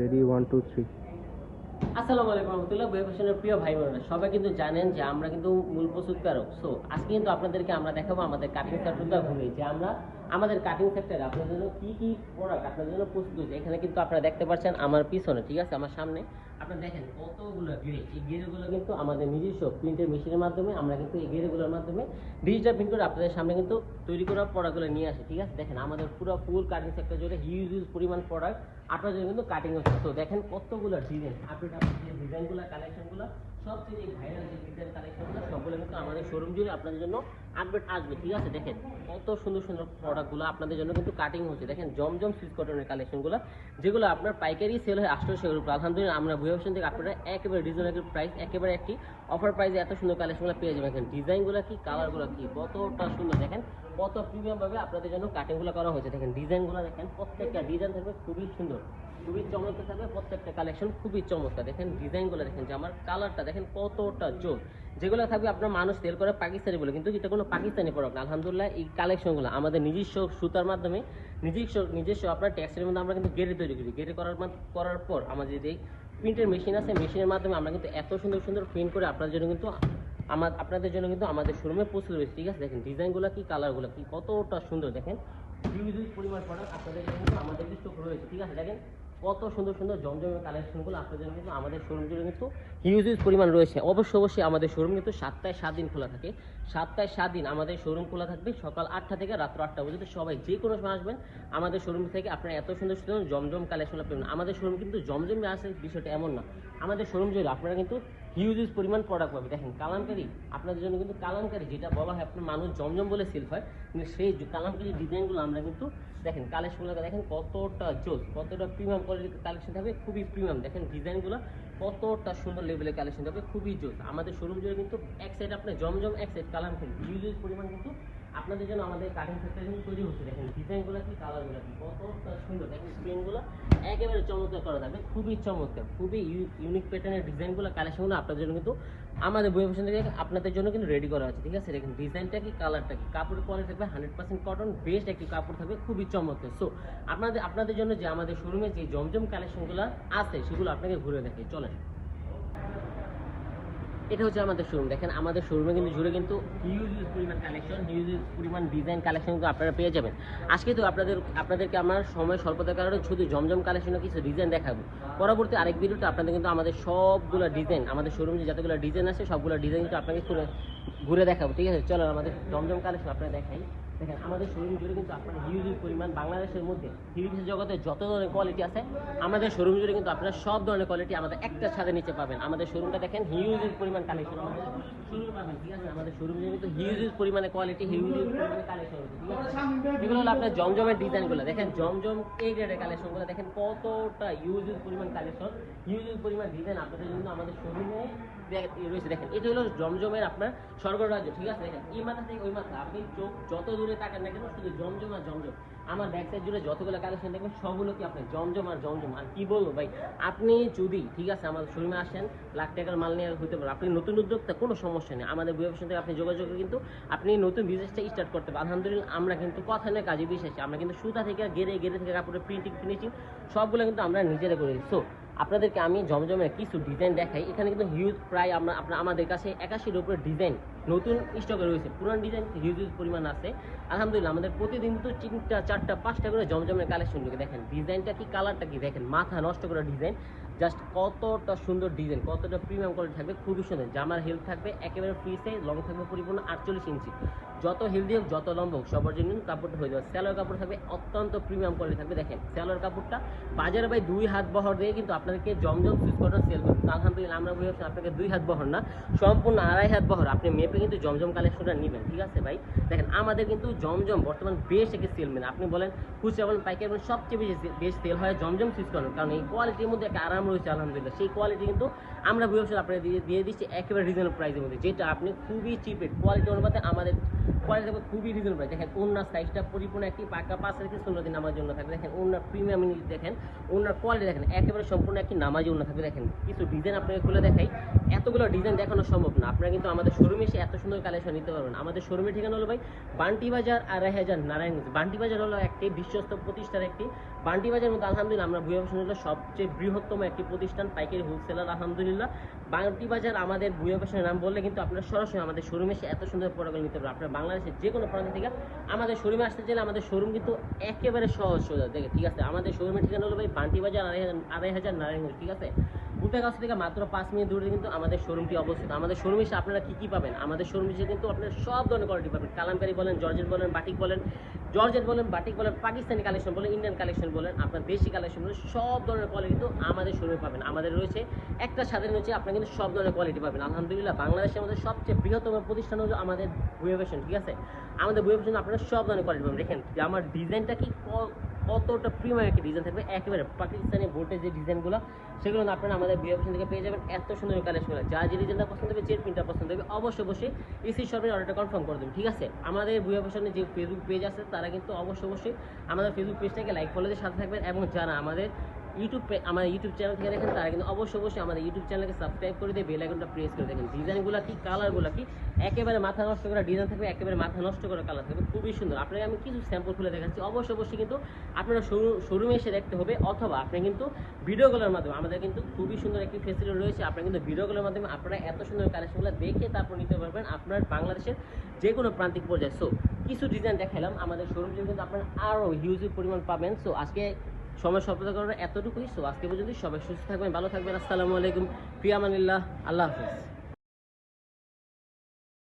Ready one two three আসসালামু আলাইকুম রহমতুল্লাহ বই ফ্যাশনের প্রিয় ভাই বোনেরা সবাই কিন্তু জানেন যে আমরা কিন্তু মূল প্রস্তুতকারক সো আজকে কিন্তু আপনাদেরকে আমরা দেখাবো আমাদের কাটিং সেক্টরটা ঘুরে যে আমরা আমাদের কাটিং সেক্টরে আপনাদের জন্য কি কি প্রোডাক্ট আপনাদের জন্য প্রস্তুত হয়েছে। এখানে কিন্তু আপনারা দেখতে পাচ্ছেন আমার পিছনে, ঠিক আছে? আমার সামনে আপনারা দেখেন কতগুলো এই কিন্তু আমাদের নিজস্ব প্রিন্টের মেশিনের মাধ্যমে আমরা কিন্তু এই মাধ্যমে ডিজিটাল প্রিন্ট করে আপনাদের সামনে কিন্তু তৈরি করা প্রোডাক্টগুলো নিয়ে আসি, ঠিক আছে? দেখেন আমাদের পুরো ফুল কাটিং সেক্টর জুড়ে হিউজ হিউজ পরিমাণ প্রোডাক্ট কিন্তু কাটিং হচ্ছে। তো দেখেন কতগুলো ডিজাইন ডিজাইনগুলো কালেকশনগুলো সবচেয়ে যে ভাইরাল যে ডিজাইন কালেকশনগুলো সবগুলো কিন্তু আমাদের শোরুম জুড়ে আপনাদের জন্য আপডেট আসবে, ঠিক আছে? দেখেন কত সুন্দর সুন্দর প্রোডাক্টগুলো আপনাদের জন্য কিন্তু কাটিং হচ্ছে। দেখেন জমজম সুইচ কটনের কালেকশনগুলো যেগুলো আপনার পাইকারি সেল হয় আটশোশো উপর আলহামদুলিল্লাহ আমরা অপশন থেকে আপনারা একেবারে রিজনেবল প্রাইস একেবারে একটি অফার প্রাইসে এত সুন্দর কালেকশনগুলো পেয়ে যাবেন দেখেন ডিজাইনগুলো কি কালারগুলো কি? কতটা সুন্দর দেখেন, কত প্রিমিয়াম ভাবে আপনাদের জন্য কাটিংগুলো করা হয়েছে। দেখেন ডিজাইনগুলো দেখেন, প্রত্যেকটা ডিজাইন থাকবে খুবই সুন্দর, খুবই চমৎকার থাকবে, প্রত্যেকটা কালেকশন খুবই চমৎকার। দেখেন ডিজাইনগুলো দেখেন যে আমার কালারটা দেখেন কতটা জোর। যেগুলো থাকবে আপনার মানুষ সেল করে পাকিস্তানি বলে, কিন্তু এটা কোনো পাকিস্তানি প্রোডাক্ট আলহামদুলিল্লাহ, এই কালেকশনগুলো আমাদের নিজস্ব সুতার মাধ্যমে, নিজস্ব নিজস্ব আপনার ট্যাক্সের মধ্যে আমরা কিন্তু গেড়ে তৈরি করি। গেড়ে করার করার পর আমাদের যে প্রিন্টের মেশিন আছে মেশিনের মাধ্যমে আমরা কিন্তু এত সুন্দর সুন্দর প্রিন্ট করে আপনার জন্য কিন্তু আমার, আপনাদের জন্য কিন্তু আমাদের শোরুমে পৌঁছে রয়েছে ঠিক আছে? দেখেন ডিজাইনগুলো কি কালারগুলো কি, কতটা সুন্দর দেখেন। হিউজ পরিমাণ প্রোডাক্ট আপনাদের জন্য কিন্তু আমাদের স্টক রয়েছে। ঠিক আছে? দেখেন কত সুন্দর সুন্দর জমজমের কালেকশনগুলো আপনাদের কিন্তু আমাদের শোরুম জুড়ে কিন্তু হিউজ হিউজ পরিমাণ রয়েছে। অবশ্যই অবশ্যই আমাদের শোরুম কিন্তু সাতটায় সাত দিন খোলা থাকে। সাতটায় সাত দিন আমাদের শোরুম খোলা থাকবে সকাল আটটা থেকে রাত্র আটটা পর্যন্ত। সবাই যে কোনো সময় আসবেন, আমাদের শোরুম থেকে আপনারা এত সুন্দর সুন্দর জমজম কালেকশন পাবেন আমাদের শোরুম কিন্তু জমজমে আসে বিষয়টা এমন না। আমাদের শোরুম জুড়ে আপনারা কিন্তু হিউজ পরিমাণ প্রোডাক্ট পাবেন। দেখেন, কালামকারি আপনাদের জন্য কিন্তু কালামকারি, যেটা বলা হয় আপনার মানুষ জমজম বলে সেল হয়, কিন্তু সেই কালামকারি ডিজাইনগুলো আমরা কিন্তু, দেখেন কালেকশনগুলো দেখেন কতটা জোস, কতটা প্রিমিয়াম কোয়ালিটির কালেকশন থাকবে, খুবই প্রিমিয়াম দেখেন ডিজাইনগুলো কতটা সুন্দর লেভেলের কালেকশন থাকবে, খুবই জোস। আমাদের শোরুম জুড়ে কিন্তু এক সাইড আপনার জমজম, এক সাইড কালামকারি। হিউজ পরিমাণ কিন্তু আপনাদের জন্য আমাদের কাটিং কিন্তু তৈরি হচ্ছে, দেখেন ডিজাইনগুলো কি কালারগুলো কি কত সুন্দর। দেখেন স্ক্রিনগুলো একেবারে চমৎকার করা যাবে খুবই চমৎকার, খুবই ইউনিক প্যাটার্নের ডিজাইনগুলো কালেকশনগুলো আপনাদের জন্য কিন্তু আমাদের বই থেকে আপনাদের জন্য কিন্তু রেডি করা আছে, ঠিক আছে? দেখেন ডিজাইনটা কি কালারটা কি? কাপড়ের কোয়ালিটি থাকবে হান্ড্রেড পার্সেন্ট কটন বেস্ট একটি কাপড় থাকবে, খুবই চমৎকার। সো আপনাদের আপনাদের জন্য যে আমাদের শোরুমে যে জমজম কালেকশনগুলো আছে, সেগুলো আপনাকে ঘুরে দেখে চলেন। এটা হচ্ছে আমাদের শোরুম দেখেন, আমাদের শোরুমে কিন্তু জুড়ে কিন্তু হিউজ পরিমাণ কালেকশন হিউজ পরিমাণ ডিজাইন কালেকশন কিন্তু আপনারা পেয়ে যাবেন। আজকে তো আপনাদের, আপনাদেরকে আমার সময় স্বল্পতার কারণে শুধু জমজম কালেকশনের কিছু ডিজাইন দেখাবো। পরবর্তী আরেক ভিডিওতে আপনাদের কিন্তু আমাদের সবগুলো ডিজাইন আমাদের শোরুমে যতগুলো ডিজাইন আছে, সবগুলো ডিজাইন কিন্তু আপনাকে ঘুরে ঘুরে দেখাবো। ঠিক আছে? চলো, আমাদের জমজম কালেকশন আপনারা দেখাই। দেখেন, আমাদের শোরুম জুড়ে কিন্তু আপনার হিউজ পরিমাণ বাংলাদেশের মধ্যে হিউজ জগতে যত ধরনের কোয়ালিটি আছে, আমাদের শোরুম জুড়ে কিন্তু আপনারা সব ধরনের কোয়ালিটি আমাদের একটা ছাদের নিচে পাবেন। আমাদের শোরুমটা দেখেন হিউজ পরিমাণ কালেকশন আমাদের শোরুম। পাবেন, ঠিক আছে? আমাদের শোরুম জুড়ে কিন্তু হিউজ পরিমাণে কোয়ালিটি হিউজ পরিমাণে কালেকশন এগুলো হলো আপনার জমজমের ডিজাইনগুলো। দেখেন, জমজম এই গ্রেডের কালেকশনগুলো দেখেন, কতটা হিউজ পরিমাণ কালেকশন হিউজ পরিমাণ ডিজাইন আপনাদের জন্য আমাদের শোরুমে রয়েছে। দেখেন, এটা হলো জমজমের আপনার স্বর্গরাজ্য, ঠিক আছে? দেখেন, এই মাথা থেকে ওই মাথা, আপনি চোখ যত তাকান না কেন, শুধু জমজম আর জমজম। আমার ব্যাক সাইড জুড়ে যতগুলো কালেকশন দেখবেন, সবগুলো কি আপনার জমজম আর জমজম? আর কি বলব ভাই, আপনি যদি, ঠিক আছে আমাদের শোরুমে আসেন, লাখ টাকার মাল নিয়ে হতে পারে, আপনি নতুন উদ্যোক্তা, কোনো সমস্যা নেই। আমাদের ব্যবসা থেকে আপনি যোগাযোগ কিন্তু আপনি নতুন বিজনেসটা স্টার্ট করতে পারেন। আলহামদুলিল্লাহ, আমরা কিন্তু কথা নয়, কাজে বিশ্বাসী। আমরা কিন্তু সুতা থেকে গেড়ে গেড়ে থেকে কাপড়ের প্রিন্টিং ফিনিশিং সবগুলো কিন্তু আমরা নিজেরা করে দিই। সো আপনাদেরকে আমি জমজমে কিছু ডিজাইন দেখাই। এখানে কিন্তু হিউজ প্রায় আমরা আপনার আমাদের কাছে একাশির উপরে ডিজাইন নতুন স্টকে রয়েছে। পুরান ডিজাইন হিউজ হিউজ পরিমাণ আছে। আলহামদুলিল্লাহ, আমাদের প্রতিদিন তো তিনটা, চারটা, পাঁচটা করে জমজমের কালেকশন ঢুকে দেখেন। ডিজাইনটা কি কালারটা কি দেখেন? মাথা নষ্ট করা ডিজাইন জাস্ট কতটা সুন্দর ডিজাইন, কতটা প্রিমিয়াম কোয়ালিটি থাকবে খুবই সুন্দর। জামার হেল্প থাকবে, একেবারে ফ্রি সাইজ লং থাকবে পরিপূর্ণ আটচল্লিশ ইঞ্চি। যত হেলদি হোক, যত লম্বা হোক, সবার জন্য কাপড়টা হয়ে যাবে। স্যালোয়ার কাপড় থাকবে, অত্যন্ত প্রিমিয়াম কোয়ালিটি থাকবে। দেখেন স্যালোয়ার কাপড়টা বাজারে ভাই দুই হাত বহর দিয়ে কিন্তু আপনাদেরকে জমজম সুইচ কটন সেল করবে। আলহামদুলিল্লাহ, আমরা বুঝে আপনাকে দুই হাত বহর না, সম্পূর্ণ আড়াই হাত বহর। আপনি মেপে কিন্তু জমজম কালেকশনটা নেবেন, ঠিক আছে ভাই? দেখেন, আমাদের কিন্তু জমজম বর্তমান বেশ একটি সেল মেন আপনি বলেন, খুচরা বলেন, পাইকারি বলেন, সবচেয়ে বেশি বেশ সেল হয় জমজম সুইচ কটন কারণ এই কোয়ালিটির মধ্যে একটা আরাম রয়েছে আলহামদুলিল্লাহ, সেই কোয়ালিটি কিন্তু আমরা ব্যবসা আপনাকে দিয়ে দিয়ে দিচ্ছি একেবারে রিজনেবল প্রাইসের মধ্যে, যেটা আপনি খুবই চিপের কোয়ালিটি অনুপাতে আমাদের কোয়ালিটি থাকবে খুবই রিজনেবল দেখেন ওনার সাইজটা পরিপূর্ণ একটি পাকা পাঁচ থেকে ষোলো দিন নামার জন্য থাকবে। দেখেন ওনার প্রিমিয়াম দেখেন ওনার কোয়ালিটি দেখেন, একেবারে সম্পূর্ণ একটি নামাজি ওনা থাকবে। দেখেন, কিছু ডিজাইন আপনাকে খুলে দেখাই। এতগুলো ডিজাইন দেখানো সম্ভব না। আপনারা কিন্তু আমাদের শোরুমে এসে এত সুন্দর কালেকশন নিতে পারবেন আমাদের শোরুমের ঠিকানা হলো ভাই বান্টি বাজার আড়াই হাজার নারায়ণগঞ্জ। বান্টি বাজার হলো একটি বিশ্বস্ত প্রতিষ্ঠান একটি। বান্টি বাজার মধ্যে আলহামদুলিল্লাহ আমরা ভুয়া সবচেয়ে বৃহত্তম একটি প্রতিষ্ঠান, পাইকারি হোলসেলার আলহামদুলিল্লাহ। বান্টি বাজার আমাদের ভূয়া ফ্যাশনের নাম বললে কিন্তু আপনারা সরাসরি আমাদের শোরুমে এসে এত সুন্দর প্রোডাক্ট নিতে পারবেন। আপনারা বাংলাদেশের যে কোনো প্রান্ত থেকে আমাদের শোরুমে আসতে চাইলে আমাদের শোরুম কিন্তু একেবারে সহজ সোজা। দেখে ঠিক আছে? আমাদের শোরুমের ঠিকানা হলো ভাই বান্টি বাজার আড়াই হাজার আড়াই হাজার নারায়ণগঞ্জ, ঠিক আছে? বুপে কাছ থেকে মাত্র পাঁচ মিনিট দূরে কিন্তু আমাদের শোরুমটি অবস্থিত। আমাদের শোরুমে এসে আপনারা কী কী পাবেন? আমাদের শোরুমে এসে কিন্তু আপনারা সব ধরনের কোয়ালিটি পাবেন। কালামকারি বলেন, জর্জেট বলেন বাটিক বলেন, জর্জেট বলেন বাটিক বলেন, পাকিস্তানি কালেকশন বলেন ইন্ডিয়ান কালেকশন বলেন, আপনার দেশি কালেকশন বলেন, সব ধরনের কোয়ালিটি কিন্তু আমাদের শোরুমে পাবেন। আমাদের রয়েছে একটা স্বাধীন হচ্ছে আপনারা কিন্তু সব ধরনের কোয়ালিটি পাবেন। আলহামদুলিল্লাহ, বাংলাদেশের মধ্যে সবচেয়ে বৃহত্তম প্রতিষ্ঠান হলো আমাদের বুয়ে ফ্যাশন ঠিক আছে? আমাদের বুয়ে ফ্যাশন আপনারা সব ধরনের কোয়ালিটি পাবেন। দেখেন যে আমার ডিজাইনটা ক- কতটা প্রিমিয়াম একটা ডিজাইন থাকবে। একেবারে পাকিস্তানি ভোল্টেজ যে ডিজাইনগুলো সেগুলো আপনারা আমাদের বিয়ে অপশন থেকে পেয়ে যাবেন। এত সুন্দর কালেকশন যা যে ডিজাইনটা পছন্দ হবে যে প্রিন্টটা পছন্দ হবে অবশ্যই অবশ্যই ইসি শপের অর্ডারটা কনফার্ম করে দেবেন, ঠিক আছে? আমাদের বুয়ে অপশনে যে ফেসবুক পেজ আছে, তারা কিন্তু অবশ্যই অবশ্যই আমাদের ফেসবুক পেজটাকে লাইক ফলোদের সাথে থাকবেন। এবং যারা আমাদের ইউটিউব আমাদের ইউটিউব চ্যানেল থেকে দেখেন, তারা কিন্তু অবশ্যই অবশ্যই আমাদের ইউটিউব চ্যানেলকে সাবস্ক্রাইব করে দিয়ে বেল প্রেস করে দেখেন। ডিজাইনগুলো কি কালারগুলো কি, একেবারে মাথা নষ্ট করা ডিজাইন থাকবে, একেবারে মাথা নষ্ট করা কালার থাকবে, খুবই সুন্দর। আপনাকে আমি কিছু স্যাম্পল খুলে দেখাচ্ছি, অবশ্যই অবশ্যই কিন্তু আপনারা শোরুমে এসে দেখতে হবে, অথবা আপনি কিন্তু ভিডিওগুলোর মাধ্যমে, আমাদের কিন্তু খুবই সুন্দর একটি ফেসিলিটি রয়েছে আপনারা কিন্তু ভিডিওগুলোর মাধ্যমে আপনারা এত সুন্দর কালেকশনগুলো দেখে তারপর নিতে পারবেন আপনার বাংলাদেশের যে কোনো প্রান্তিক পর্যায়ে। সো কিছু ডিজাইন দেখালাম, আমাদের শোরুম কিন্তু আপনারা আরও হিউজ পরিমাণ পাবেন। সো আজকে সময় সফলতা করার এতটুকুই। সো আজকে পর্যন্ত সবাই সুস্থ থাকবেন, ভালো থাকবেন। আসসালামু আলাইকুম। প্রিয়ামানিল্লাহ আল্লাহ হাফিজ।